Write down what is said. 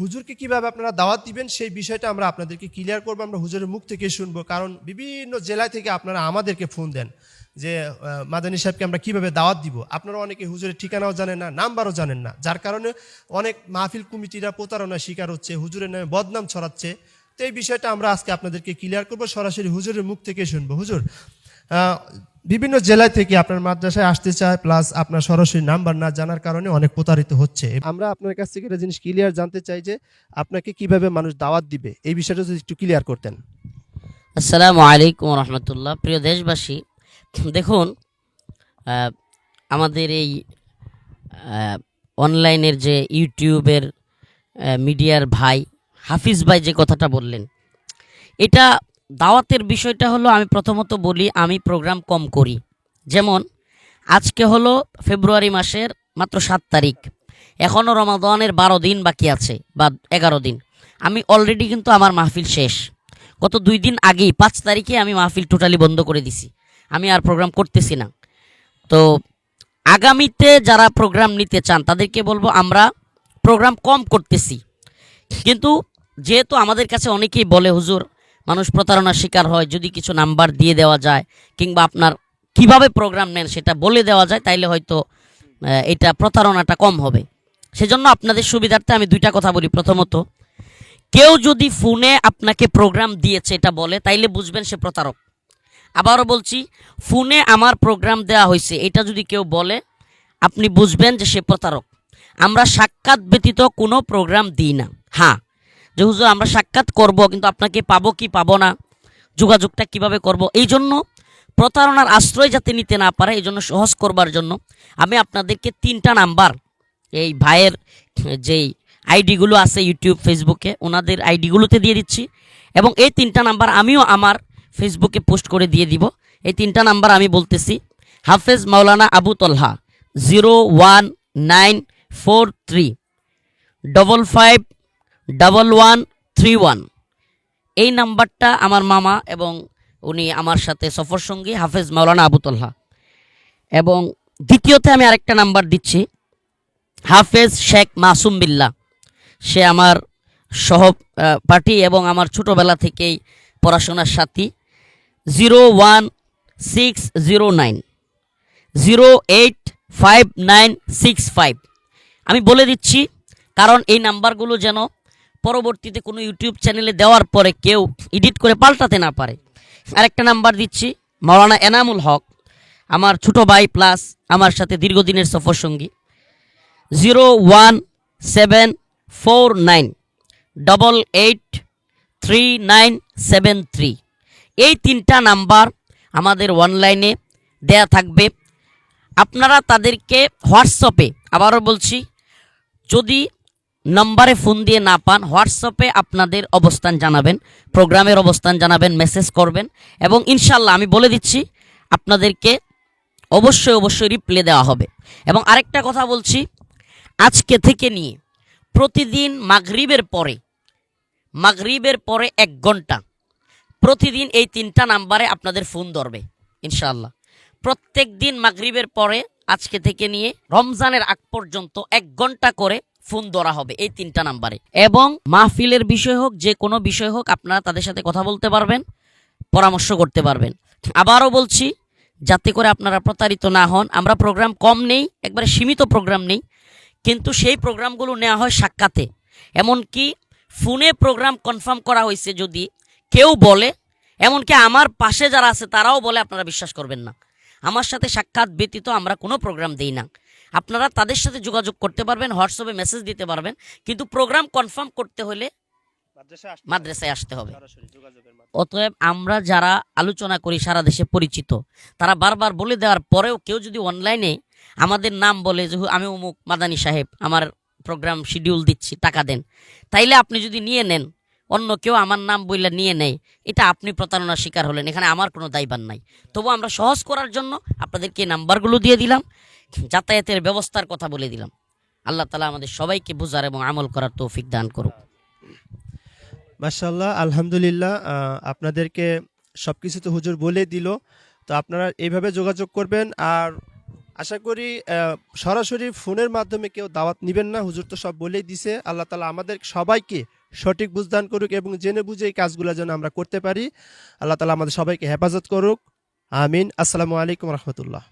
হুজুরকে কীভাবে আপনারা দাওয়াত দিবেন, সেই বিষয়টা আমরা আপনাদেরকে ক্লিয়ার করব, আমরা হুজুরের মুখ থেকে শুনব। কারণ বিভিন্ন জেলা থেকে আপনারা আমাদেরকে ফোন দেন যে মাদানী সাহেবকে আমরা কীভাবে দাওয়াত দিব। আপনারা অনেকে হুজুরের ঠিকানাও জানেন না, নাম্বারও জানেন না। যার কারণে অনেক মাহফিল কমিটিরা প্রতারণার শিকার হচ্ছে, হুজুরের নামে বদনাম ছড়াচ্ছে। তো এই বিষয়টা আমরা আজকে আপনাদেরকে ক্লিয়ার করব, সরাসরি হুজুরের মুখ থেকে শুনব। হুজুর বিভিন্ন জেলা থেকে আপনার মাদ্রাসায় আসতে চায় প্লাস আপনার সরাসরি নাম্বার না জানার কারণে অনেক প্রতারিত হচ্ছে। আমরা আপনার কাছ থেকে একটা জিনিস ক্লিয়ার জানতে চাই যে, আপনাকে কীভাবে মানুষ দাওয়াত দিবে? এই বিষয়টা যদি একটু ক্লিয়ার করতেন। আসসালামু আলাইকুম রহমতুল্লাহ। প্রিয় দেশবাসী, দেখুন আমাদের এই অনলাইনের যে ইউটিউবের মিডিয়ার ভাই, হাফিজ ভাই যে কথাটা বললেন, এটা দাওয়াতের বিষয়টা হলো আমি প্রথমত বলি, আমি প্রোগ্রাম কম করি। যেমন, আজকে হলো ফেব্রুয়ারি মাসের মাত্র সাত তারিখ। এখনও রমাদানের বারো দিন বাকি আছে, বা এগারো দিন। আমি অলরেডি কিন্তু আমার মাহফিল শেষ। গত দুই দিন আগেই, পাঁচ তারিখে আমি মাহফিল টোটালি বন্ধ করে দিছি। আমি আর প্রোগ্রাম করতেছি না। তো আগামীতে যারা প্রোগ্রাম নিতে চান, তাদেরকে বলব, আমরা প্রোগ্রাম কম করতেছি। কিন্তু যেহেতু আমাদের কাছে অনেকেই বলে, হুজুর মানুষ প্রতারণার শিকার হয়, যদি কিছু নাম্বার দিয়ে দেওয়া যায়, কিংবা আপনার কীভাবে প্রোগ্রাম নেন সেটা বলে দেওয়া যায়, তাইলে হয়তো এটা প্রতারণাটা কম হবে। সেজন্য আপনাদের সুবিধার্থে আমি দুইটা কথা বলি। প্রথমত, কেউ যদি ফোনে আপনাকে প্রোগ্রাম দিয়েছে, এটা বলে, তাইলে বুঝবেন সে প্রতারক। আবারও বলছি, ফোনে আমার প্রোগ্রাম দেওয়া হয়েছে এটা যদি কেউ বলে, আপনি বুঝবেন যে সে প্রতারক। আমরা সাক্ষাৎ ব্যতীত কোনো প্রোগ্রাম দিই না। হ্যাঁ যে, হুজুর, আমরা সাক্ষাৎ করব, কিন্তু আপনাকে পাবো কি পাবো না? যোগাযোগটা কীভাবে করব? এই জন্য প্রতারণার আশ্রয় যাতে নিতে না পারে এই জন্য সহজ করবার জন্য আমি আপনাদেরকে তিনটা নাম্বার, এই ভাইয়ের যেই আইডিগুলো আছে ইউটিউব, ফেসবুকে, ওনাদের আইডিগুলোতে দিয়ে দিচ্ছি এবং এই তিনটা নাম্বার আমিও আমার ফেসবুকে পোস্ট করে দিয়ে দিব। এই তিনটা নাম্বার আমি বলতেছি, Hafez Maulana Abu Talha, zero one nine four three, double five double one three one. এই নাম্বারটা আমার মামা এবং উনি আমার সাথে সফর সঙ্গী হাফেজ মাওলানা আবু তলহা। এবং দ্বিতীয়তে আমি আরেকটা নাম্বার দিচ্ছি, হাফেজ শেখ মাসুম বিল্লাহ। সে আমার সহ পার্টি এবং আমার ছোটোবেলা থেকেই পড়াশোনার সাথী। Zero one six zero nine, zero eight five nine six five. আমি বলে দিচ্ছি, কারণ এই নাম্বারগুলো যেন পরবর্তীতে কোনো ইউটিউব চ্যানেলে দেওয়ার পরে কেউ এডিট করে পাল্টাতে না পারে। আরেকটা নাম্বার দিচ্ছি, মাওলানা এনামুল হক, আমার ছোট ভাই প্লাস আমার সাথে দীর্ঘদিনের সফর সঙ্গী। Zero one seven four nine double eight three nine seven three এই তিনটা নাম্বার আমাদের অনলাইনে দেয়া থাকবে। আপনারা তাদেরকে হোয়াটসঅ্যাপে আবারও বলছি, যদি নম্বরে ফোন দিয়ে না পান, হোয়াটসঅ্যাপে আপনাদের অবস্থান জানাবেন, প্রোগ্রামের অবস্থান জানাবেন, মেসেজ করবেন এবং ইনশাল্লাহ আমি বলে দিচ্ছি, আপনাদেরকে অবশ্যই অবশ্যই রিপ্লে দেওয়া হবে। এবং আরেকটা কথা বলছি, আজকে থেকে নিয়ে প্রতিদিন মাগরিবের পরে মাগরিবের পরে এক ঘণ্টা, প্রতিদিন এই তিনটা নাম্বারে আপনাদের ফোন ধরবে ইনশাল্লাহ প্রত্যেক দিন মাগরিবের পরে আজকে থেকে নিয়ে রমজানের আগ পর্যন্ত এক ঘণ্টা করে ফোন ধরা হবে এই তিনটা নাম্বারে। এবং মাহফিলের বিষয় হোক, যে কোনো বিষয় হোক, আপনারা তাদের সাথে কথা বলতে পারবেন, পরামর্শ করতে পারবেন। আবারও বলছি, যাতে করে আপনারা প্রতারিত না হন, আমরা প্রোগ্রাম কম নেই, একবারে সীমিত প্রোগ্রাম নেই, কিন্তু সেই প্রোগ্রামগুলো নেওয়া হয় সাক্ষাতে। এমনকি ফোনে প্রোগ্রাম কনফার্ম করা হয়েছে যদি কেউ বলে, এমনকি আমার পাশে যারা আছে তারাও বলে, আপনারা বিশ্বাস করবেন না। আমার সাথে সাক্ষাৎ ব্যতীত আমরা কোনো প্রোগ্রাম দিই না। আপনারা তাদের সাথে যোগাযোগ করতে পারবেন হোয়াটসঅ্যাপে মেসেজ দিতে পারবেন কিন্তু প্রোগ্রাম কনফার্ম করতে হলে মাদ্রাসায় আসতে হবে। অতএব আমরা যারা আলোচনা করি সারা দেশে পরিচিত তারা বারবার বলে দেওয়ার পরেও কেউ যদি অনলাইনে আমাদের নাম বলে যে আমি অমুক মাদানী সাহেব আমার প্রোগ্রাম শিডিউল দিচ্ছি টাকা দেন। তাইলে আপনি যদি নিয়ে নেন অন্য কেউ আমার নাম বইলে নিয়ে নেয় এটা আপনি প্রতারণার শিকার হলেন এখানে আমার কোনো দায়বান নাই। তবু আমরা সহজ করার জন্য আপনাদেরকে নাম্বারগুলো দিয়ে দিলাম। যাতায়াতের ব্যবস্থার কথা বলে দিলাম। আল্লাহ তালা আমাদের সবাইকে বুঝার এবং আমল করার তৌফিক দান করুক। মাশাল্লাহ আলহামদুলিল্লাহ আপনাদেরকে সব কিছু তো হুজুর বলে দিল। তো আপনারা এইভাবে যোগাযোগ করবেন আর আশা করি সরাসরি ফোনের মাধ্যমে কেউ দাওয়াত নেবেন না। হুজুর তো সব বলেই দিছে। আল্লাহ তালা আমাদের সবাইকে সঠিক বুঝদান করুক এবং জেনে বুঝে এই কাজগুলো যেন আমরা করতে পারি। আল্লাহ তালা আমাদের সবাইকে হেফাজত করুক। আমিন। আসসালামু আলাইকুম রহমতুল্লাহ।